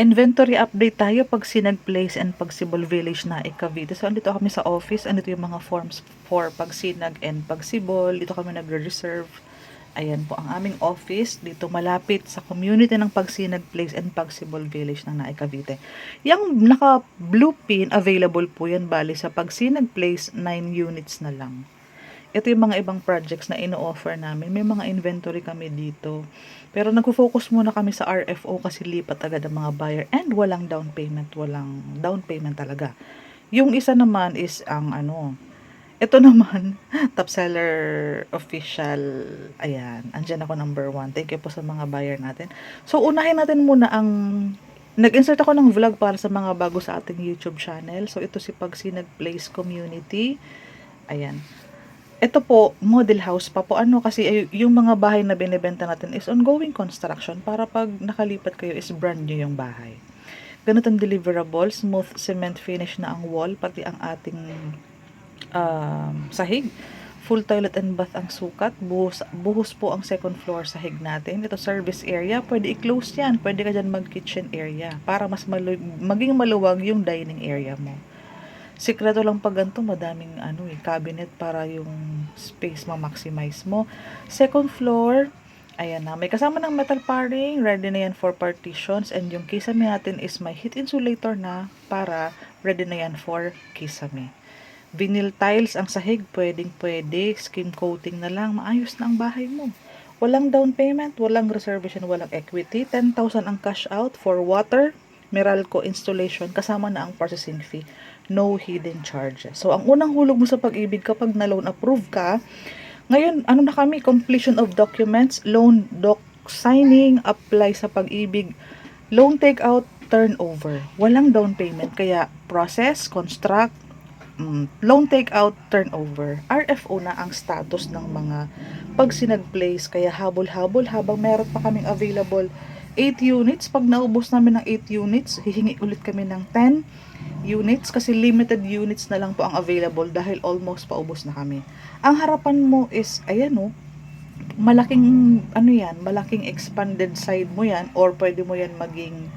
Inventory update tayo pag Sinag Place and pag Sibol Village na Cavite. So, andito kami sa office. Andito yung mga forms for pag Sinag and pag Sibol. Dito kami nagre-reserve. Ayan po ang aming office. Dito malapit sa community ng Pagsinag Place and Pagsibol Village ng Naay. Yung naka blue pin, available po yan bali sa Pagsinag Place, 9 units na lang. Ito yung mga ibang projects na ino-offer namin. May mga inventory kami dito. Pero nagfo-focus muna kami sa RFO kasi lipat agad ang mga buyer and walang down payment. Walang down payment talaga. Yung isa naman is ang ano, ito naman, top seller official. Ayan, andyan ako number one. Thank you po sa mga buyer natin. So, unahin natin muna ang Nag-insert ako ng vlog para sa mga bago sa ating YouTube channel. So, ito si Pagsinag Place Community. Ayan. Ito po, model house pa po. Ano kasi yung mga bahay na binibenta natin is ongoing construction para pag nakalipat kayo is brand new yung bahay. Ganito ang deliverable, smooth cement finish na ang wall, pati ang ating um, sahig. Full toilet and bath ang sukat. Buhos, buhos po ang second floor sahig natin. Ito service area. Pwede i-close yan. Pwede ka dyan mag-kitchen area para mas malu- maging maluwag yung dining area mo. Sikreto lang pag ganito, madaming ano eh, cabinet para yung space ma-maximize mo. Second floor, ayan na. May kasama ng metal paring, ready na yan for partitions. And yung kisame natin is may heat insulator na para ready na yan for kisame. Vinyl tiles ang sahig, pwedeng pwede. Skim coating na lang, maayos na ang bahay mo. Walang down payment, walang reservation, walang equity. 10,000 ang cash out for water, Meralco installation, kasama na ang processing fee. No hidden charges. So, ang unang hulog mo sa pag-ibig kapag na-loan approve ka, ngayon, ano na kami, completion of documents, loan doc signing, apply sa pag-ibig, loan takeout, turnover. Walang down payment, kaya process, construct, mm, loan takeout, turnover. RFO na ang status ng mga pag sinag-place, kaya habol-habol habang meron pa kaming available 8 units. Pag naubos namin ng 8 units, hihingi ulit kami ng 10 units kasi limited units na lang po ang available dahil almost paubos na kami. Ang harapan mo is, ayan o, malaking, ano yan, malaking expanded side mo yan or pwede mo yan maging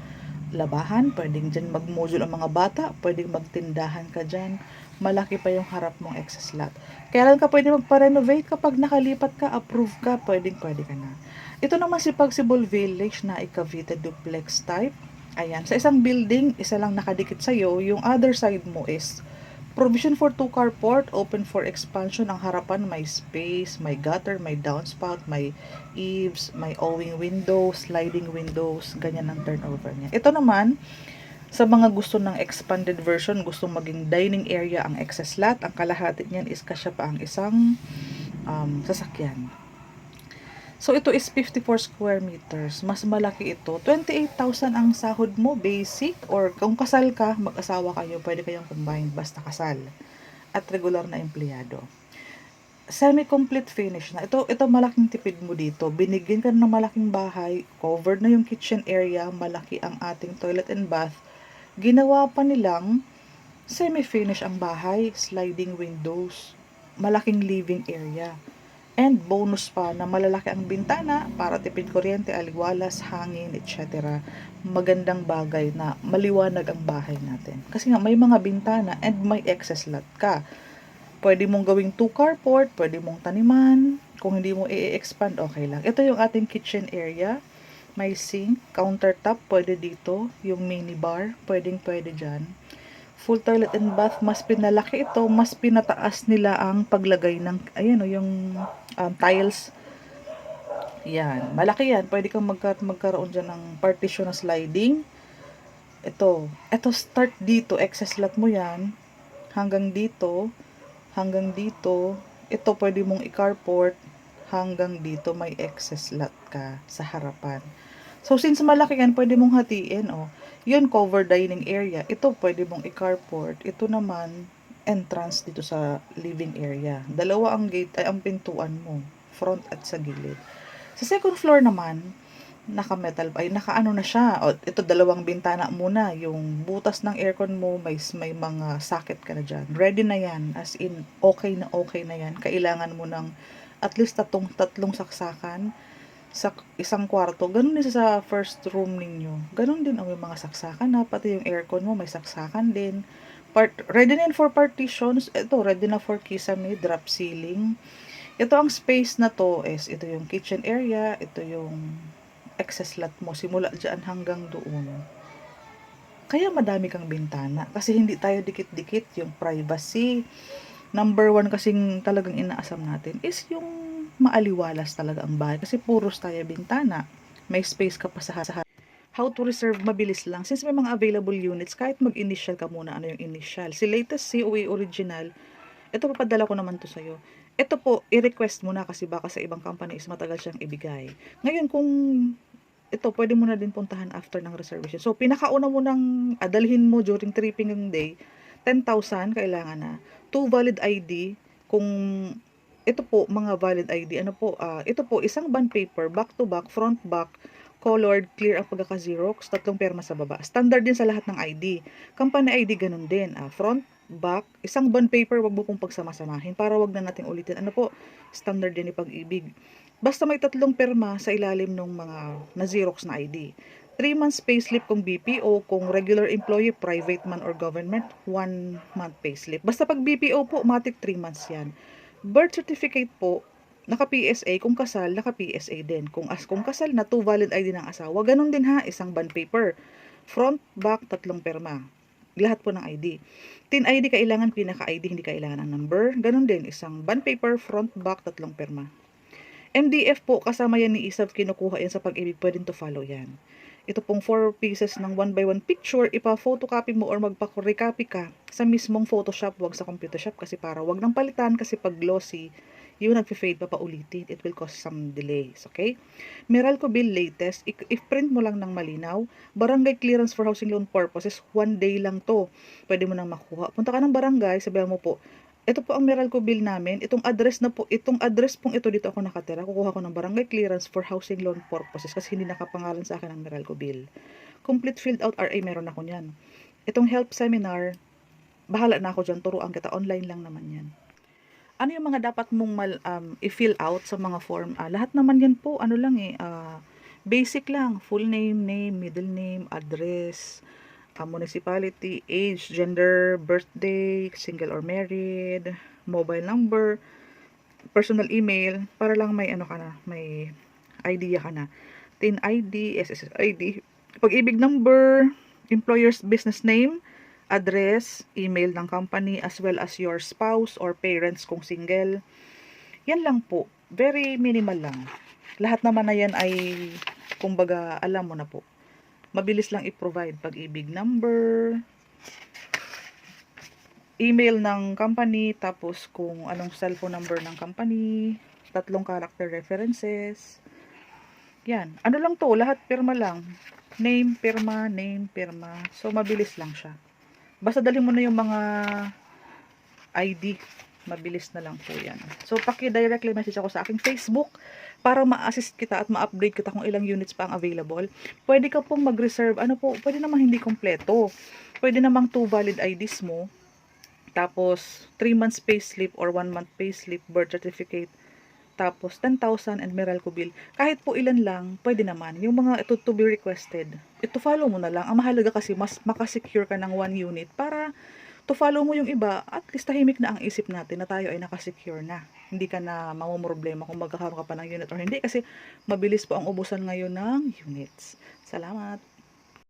labahan, pwedeng dyan mag-module ang mga bata, pwedeng magtindahan ka dyan, malaki pa yung harap mong excess lot. Kailan ka pwede magpa-renovate kapag nakalipat ka, approve ka, pwedeng pwede ka na. Ito naman si Pagsibol Village na Cavite duplex type. Ayan, sa isang building, isa lang nakadikit sa'yo, yung other side mo is provision for two carport, open for expansion. Ang harapan may space, may gutter, may downspout, may eaves, may owing windows, sliding windows, ganyan ang turnover niya. Ito naman, sa mga gusto ng expanded version, gusto maging dining area ang excess lot, ang kalahati niyan is kasya pa ang isang um, sasakyan. So, ito is 54 square meters. Mas malaki ito. 28,000 ang sahod mo, basic. Or kung kasal ka, mag-asawa kayo, pwede kayong combine, basta kasal. At regular na empleyado. Semi-complete finish na. Ito, ito malaking tipid mo dito. Binigyan ka ng malaking bahay, covered na yung kitchen area, malaki ang ating toilet and bath. Ginawa pa nilang semi-finish ang bahay, sliding windows, malaking living area. And bonus pa na malalaki ang bintana para tipid kuryente, aliwalas, hangin, etc. Magandang bagay na maliwanag ang bahay natin. Kasi nga may mga bintana and may excess lot ka. Pwede mong gawing two carport, pwede mong taniman. Kung hindi mo i-expand, okay lang. Ito yung ating kitchen area. May sink, countertop, pwede dito. Yung mini bar, pwedeng pwede dyan full toilet and bath, mas pinalaki ito, mas pinataas nila ang paglagay ng, ayan o, yung um, tiles. Yan, malaki yan. Pwede kang magka magkaroon dyan ng partition na sliding. Ito, ito start dito, excess lot mo yan. Hanggang dito, hanggang dito. Ito pwede mong i-carport. Hanggang dito may excess lot ka sa harapan. So, since malaki yan, pwede mong hatiin, oh. Yun, cover dining area. Ito, pwede mong i-carport. Ito naman, entrance dito sa living area. Dalawa ang gate, ay ang pintuan mo. Front at sa gilid. Sa second floor naman, naka-metal, ay naka-ano na siya. O, ito, dalawang bintana muna. Yung butas ng aircon mo, may, may mga socket ka na dyan. Ready na yan. As in, okay na okay na yan. Kailangan mo ng at least tatong, tatlong saksakan sa isang kwarto, ganun din sa first room ninyo. Ganun din ang may mga saksakan na, pati yung aircon mo may saksakan din. Part, ready na for partitions. Ito, ready na for kisame, drop ceiling. Ito ang space na to is, ito yung kitchen area, ito yung access lot mo, simula dyan hanggang doon. Kaya madami kang bintana. Kasi hindi tayo dikit-dikit yung privacy. Number one kasing talagang inaasam natin is yung maaliwalas talaga ang bahay. Kasi puros tayo bintana. May space ka pa sa sa How to reserve, mabilis lang. Since may mga available units, kahit mag-initial ka muna, ano yung initial. Si latest COA original, ito papadala ko naman to sa'yo. Ito po, i-request mo na kasi baka sa ibang company is matagal siyang ibigay. Ngayon, kung ito, pwede mo na din puntahan after ng reservation. So, pinakauna mo nang adalhin mo during tripping ng day, 10,000 kailangan na. Two valid ID, kung ito po, mga valid ID, ano po, ah, ito po, isang bond paper, back to back, front back, colored, clear ang pagkaka-xerox, tatlong perma sa baba. Standard din sa lahat ng ID. Company ID, ganun din. Ah, front, back, isang bond paper, wag mo pong pagsama-samahin para wag na natin ulitin. Ano po, standard din ni pag-ibig. Basta may tatlong perma sa ilalim ng mga na-xerox na ID. 3 months payslip kung BPO, kung regular employee, private man or government, 1 month payslip. Basta pag BPO po, matic 3 months yan. Birth certificate po, naka-PSA, kung kasal, naka-PSA din. Kung as kung kasal na, two valid ID ng asawa. Ganon din ha, isang bond paper. Front, back, tatlong perma. Lahat po ng ID. Tin ID kailangan, pinaka-ID, hindi kailangan ng number. Ganon din, isang bond paper, front, back, tatlong perma. MDF po, kasama yan ni Isab, kinukuha yan sa pag-ibig, pwedeng to follow yan. Ito pong 4 pieces ng 1 by 1 picture, ipa-photocopy mo or magpa-recopy ka sa mismong Photoshop, wag sa computer shop kasi para wag nang palitan kasi pag glossy, yung nagpe-fade pa paulitin, it will cause some delays, okay? Meralco bill latest, i- i-print mo lang ng malinaw. Barangay clearance for housing loan purposes, one day lang to. Pwede mo nang makuha. Punta ka ng barangay, sabihan mo po, ito po ang Meralco bill namin. Itong address na po, itong address pong ito dito ako nakatira. Kukuha ko ng barangay clearance for housing loan purposes kasi hindi nakapangalan sa akin ang Meralco bill. Complete filled out RA, meron ako niyan. Itong help seminar, bahala na ako dyan. Turuan kita. Online lang naman yan. Ano yung mga dapat mong mal, um, i-fill out sa mga form? Ah, lahat naman yan po, ano lang eh, ah, basic lang. Full name, name, middle name, address, uh, municipality, age, gender, birthday, single or married, mobile number, personal email, para lang may ano ka na, may idea ka na. TIN ID, SSS ID, pag-ibig number, employer's business name, address, email ng company, as well as your spouse or parents kung single. Yan lang po. Very minimal lang. Lahat naman na yan ay, kumbaga, alam mo na po mabilis lang i-provide pag-ibig number, email ng company, tapos kung anong cellphone number ng company, tatlong character references. Yan. Ano lang to, lahat pirma lang. Name, pirma, name, pirma. So, mabilis lang siya. Basta dali mo na yung mga ID. Mabilis na lang po yan. So, paki-directly message ako sa aking Facebook para ma-assist kita at ma-upgrade kita kung ilang units pa ang available. Pwede ka pong mag-reserve. Ano po, pwede namang hindi kompleto. Pwede namang 2 valid IDs mo. Tapos, 3 months payslip or 1 month payslip, birth certificate. Tapos, 10,000 and Meralco bill. Kahit po ilan lang, pwede naman. Yung mga ito to be requested, ito follow mo na lang. Ang mahalaga kasi, mas makasecure ka ng 1 unit para to follow mo yung iba, at least tahimik na ang isip natin na tayo ay nakasecure na. Hindi ka na mamumroblema kung magkakaroon ka pa ng unit or hindi kasi mabilis po ang ubusan ngayon ng units. Salamat!